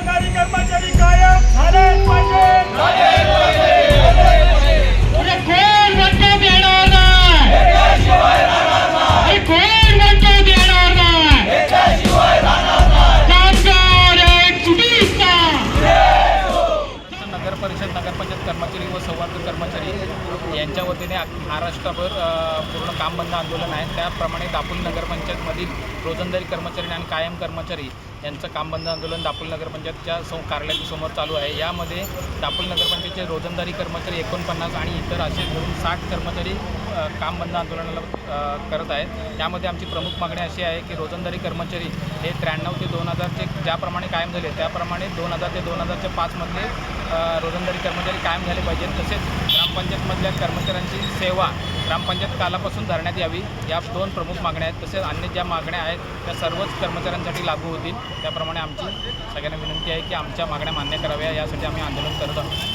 menggarikan menjadi कर्मचारी व संवर्ग कर्मचारी यांच्या वतीने महाराष्ट्रभर पूर्ण काम बंद आंदोलन आहे. त्याप्रमाणे दापोली नगरपंचायतमधील रोजंदारी कर्मचारी आणि कायम कर्मचारी यांचं काम बंद आंदोलन दापोली नगरपंचायतच्या सौ कार्यालयासमोर चालू आहे. यामध्ये दापोली नगरपंचायतचे रोजंदारी कर्मचारी एकोणपन्नास आणि इतर असे धरून साठ कर्मचारी काम बंद आंदोलनाला करत आहेत. त्यामध्ये आमची प्रमुख मागणी अशी आहे की रोजंदारी कर्मचारी हे त्र्याण्णव ते दोन ज्याप्रमाणे कायम झाले त्याप्रमाणे दोन हजार ते दोन हजारच्या पाचमधले रोजंदारी कर्मचारी कायम झाले पाहिजेत. तसेच ग्रामपंचायतमधल्या कर्मचाऱ्यांची सेवा ग्रामपंचायत कालापासून धरण्यात यावी या दोन प्रमुख मागण्या आहेत. तसेच अन्य ज्या मागण्या आहेत त्या सर्वच कर्मचाऱ्यांसाठी लागू होतील. त्याप्रमाणे आमची सगळ्यांना विनंती आहे की आमच्या मागण्या मान्य कराव्या. यासाठी आम्ही आंदोलन करत आहोत.